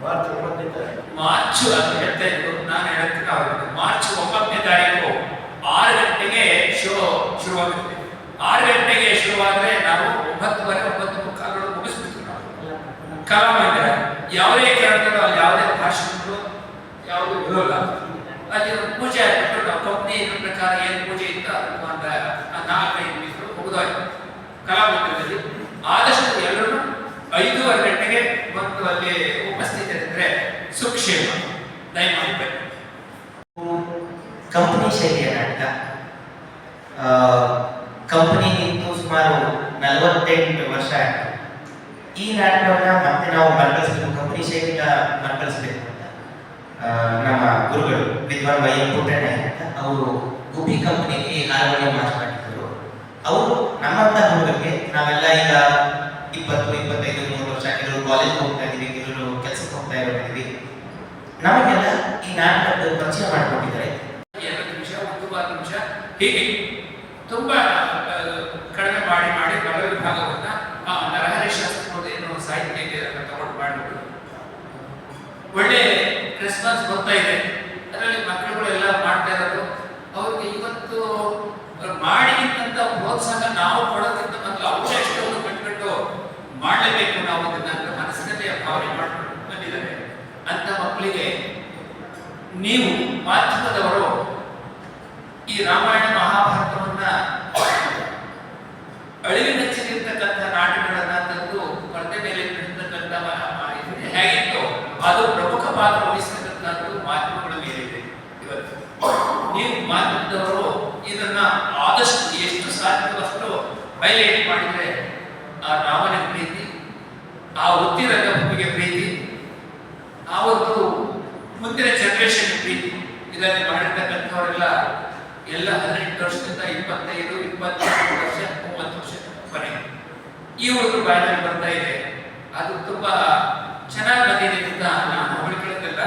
March ಅಂತ ಹೇಳ್ತಾ ಇದ್ರು ನಾನು ಹೇಳಕ್ಕೆ ಆಗುತ್ತೆ ಮಾರ್ಚ್ ಒಂಬತ್ತನೇ ತಾರೀಕು ಆರು ಗಂಟೆಗೆ ಶೋ ಶುರುವಾಗುತ್ತೆ. ಆರು ಗಂಟೆಗೆ ಶುರುವಾದ್ರೆ ನಾವು ಒಂಬತ್ತುವರೆ, ಒಂಬತ್ತು ಮುಖಗಳು ಮುಗಿಸ್ಬಿಟ್ಟು ನಾವು. ಕಲಾವಿದರ ಯಾವುದೇ ಕಾರಣಗಳು ಯಾವುದೇ ಭಾಷಣಗಳು ಯಾವುದು ಇರೋಲ್ಲ. ಅಲ್ಲಿ ಪೂಜೆ ಆಗ್ಬಿಟ್ಟು ನಾವು ಕಂಪ್ನಿ ಪ್ರಕಾರ ಏನು ಪೂಜೆ ಇತ್ತ ಅಂತ ನಾಲ್ಕೈದು ನಿಮಿಷಗಳು ಮುಗಿದೋಯ್ತು. ಕಲಾಮಂದಿರದಲ್ಲಿ ಆದಷ್ಟು ಎಲ್ಲರೂ ಐದೂವರೆ ಗಂಟೆಗೆ ಮತ್ತು ಅಲ್ಲಿ ಸುಕ್ಷೇಮ. ದಯಮಾಡಿ ಬನ್ನಿ. ಕಂಪನಿ ಶೈಲಿಯ ನಾಟಕ. ಕಂಪನಿ ನಿಂತು ಸುಮಾರು ನಲವತ್ತೆಂಟು ವರ್ಷ ಆಯಿತು. ಈ ನಾಟಕವನ್ನ ಮತ್ತೆ ನಾವು ಮರಳಿಸ್ಬೇಕು ಕಂಪನಿ ಶೈಲಿಯ ಮರಳಿಸ್ಬೇಕು ಅಂತ. ನಮ್ಮ ಗುರುಗಳು ವಿದ್ವಾನ್ ವೈ ಪುಟ್ಟಣ್ಣ ಅಂತ ಅವರು ಗುಬ್ಬಿ ಕಂಪನಿಗೆ ಹಾರ್ಮೋನಿಯಂ ಮಾಸ್ಟರ್ ಮಾಡಿದ್ರು ಅವರು ನಮ್ಮಂತ ಹುಡುಗರಿಗೆ ನಾವೆಲ್ಲ ಈಗ ಇಪ್ಪತ್ತು, ಇಪ್ಪತ್ತೈದು ಮೂರು ವರ್ಷ ಕೆಲವರು ಕಾಲೇಜ್ ಹೋಗ್ತಾ ಕೆಲಸಕ್ಕೆ ಹೋಗ್ತಾ ಇರೋದಿದ್ದೀವಿ ನಮಗೆಲ್ಲ ಈ ನಾಟಕದ ಪರಿಚಯ ಮಾಡಿಕೊಂಡಿದ್ದಾರೆ ಎರಡು ನಿಮಿಷ ಒಂದೂವರೆ ನಿಮಿಷ. ಹೀಗೆ ತುಂಬಾ ಕಡಿಮೆ ಮಾಡಿ ಮಾಡಿ ನಗರ ವಿಭಾಗವನ್ನ ನರಹರಿ ಶಾಸ್ತ್ರ ಏನು ಸಾಹಿತ್ಯಕ್ಕೆ ತಗೊಂಡು ಮಾಡಿಬಿಟ್ಟು. ಒಳ್ಳೆ ಕ್ರಿಸ್ಮಸ್ ಬರ್ತಾ ಇದೆ ಅದರಲ್ಲಿ ಮಕ್ಕಳುಗಳೆಲ್ಲ ಮಾಡ್ತಾ ಇರೋದು ಅವ್ರಿಗೆ ಇವತ್ತು ಮಾಡಿದಂತ ಪ್ರೋತ್ಸಾಹ ನಾವು ಕೊಡೋದ್ರಿಂದ ಮತ್ತು ಅವಕಾಶವನ್ನು ಕಟ್ಕೊಂಡು ಮಾಡಲೇಬೇಕು ನಾವು ಅದನ್ನ ಅಂತ ಮನಸ್ಸಿನಲ್ಲಿ ಭಾವನೆ ಮಾಡ್ಕೊಂಡು ಬಂದಿದ್ದಾರೆ ಅಂತ ಮಕ್ಕಳಿಗೆ ನೀವು ಮಾಧ್ಯಮದವರು ಈ ರಾಮಾಯಣ ಮಹಾಭಾರತವನ್ನ ಅಳಿವಿನಚ್ಚಿರ್ತಕ್ಕಂಥ ನಾಟಕಗಳನ್ನ ತಂದು ಪರದೆ ಮೇಲೆ ಹೇಗಿತ್ತು? ಅದು ಪ್ರಮುಖ ಪಾತ್ರ ವಹಿಸ್ತಕ್ಕಂಥದ್ದು ಮಾಧ್ಯಮಗಳ ಮೇಲಿದೆ ಇವತ್ತು. ನೀವು ಮಾಧ್ಯಮದವರು ಇದನ್ನ ಆದಷ್ಟು ಎಷ್ಟು ಸಾಧ್ಯವಷ್ಟು ಹೈಲೈಟ್ ಮಾಡಿದ್ರೆ ಆ ರಾಮನ ಪ್ರೀತಿ, ಆ ವೃತ್ತಿ ರಂಗಭೂಮಿಗೆ ಪ್ರೀತಿ, ಆ ಒಂದು ಮುಂದಿನ ಜನರೇಷನ್ ಪ್ರೀತಿ. ಮಾಡಿರ್ತಕ್ಕಂಥವರೆಲ್ಲ ಎಲ್ಲ ಹದಿನೆಂಟು ವರ್ಷದಿಂದ ಇಪ್ಪತ್ತೈದು ಇಪ್ಪತ್ತೆಂಟು ವರ್ಷ, ಮೂವತ್ತು ವರ್ಷ ಕೊನೆ. ಈ ಒಂದು ಬಾಯಲ್ಲಿ ಬರ್ತಾ ಇದೆ. ಅದು ತುಂಬಾ ಚೆನ್ನಾಗಿ ಬಂದಿದೆ ಅಂತ ನಾನು ಹೊಗಳಿಕೆಲ್ಲ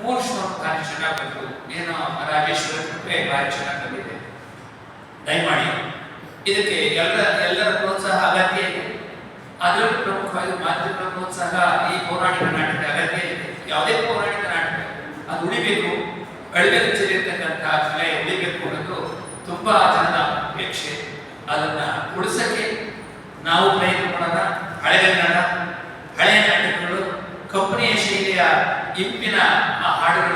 ಮೂರು ಶೋ ಕಾರ್ಯ ಚೆನ್ನಾಗಿ ಬಂತು. ಏನೋ ರಾಜೇಶ್ವರ ಕೃಪೆ ಭಾರಿ ಚೆನ್ನಾಗಿ ಬಂದಿದೆ. ದಯಮಾಡಿ, ಇದಕ್ಕೆ ಎಲ್ಲ ಎಲ್ಲರ ಪ್ರೋತ್ಸಾಹ ಅಗತ್ಯ ಇದೆ. ಅದರಲ್ಲಿ ಪ್ರಮುಖವಾಗಿ ಮಾಧ್ಯಮಗಳ ಪ್ರೋತ್ಸಾಹ ಈ ಪೌರಾಣಿಕ ನಾಟಕ ಅಗತ್ಯ ಇದೆ. ಯಾವುದೇ ಪೌರಾಣಿಕ ನಾಟಕ, ಅದು ಉಳಿಬೇಕು ಅಳಿವೆಚ್ಚಿರ್ತಕ್ಕಂಥ ಕಲೆ ಉಳಿಬೇಕು ಅನ್ನೋದು ತುಂಬಾ ಜನದ ಅಪೇಕ್ಷೆ ಅದನ್ನ ಉಳಿಸಕ್ಕೆ ನಾವು ಪ್ರಯತ್ನ ಮಾಡೋಣ. ಹಳೆಗನ್ನಡ ಹಳೆಯ ನಾಟಕಗಳು, ಕಂಪನಿಯ ಶೈಲಿಯ ಇಂಪಿನ ಆ ಹಾಡುಗಳ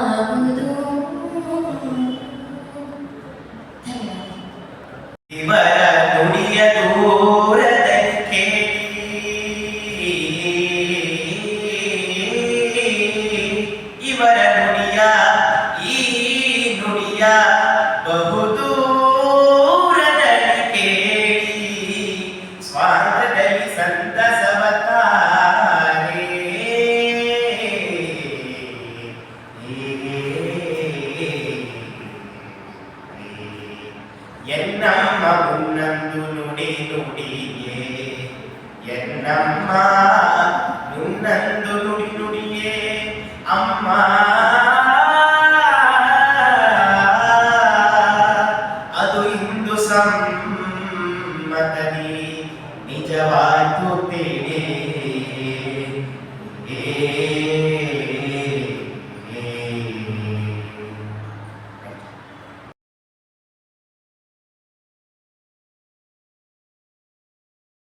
బ్రహ్మ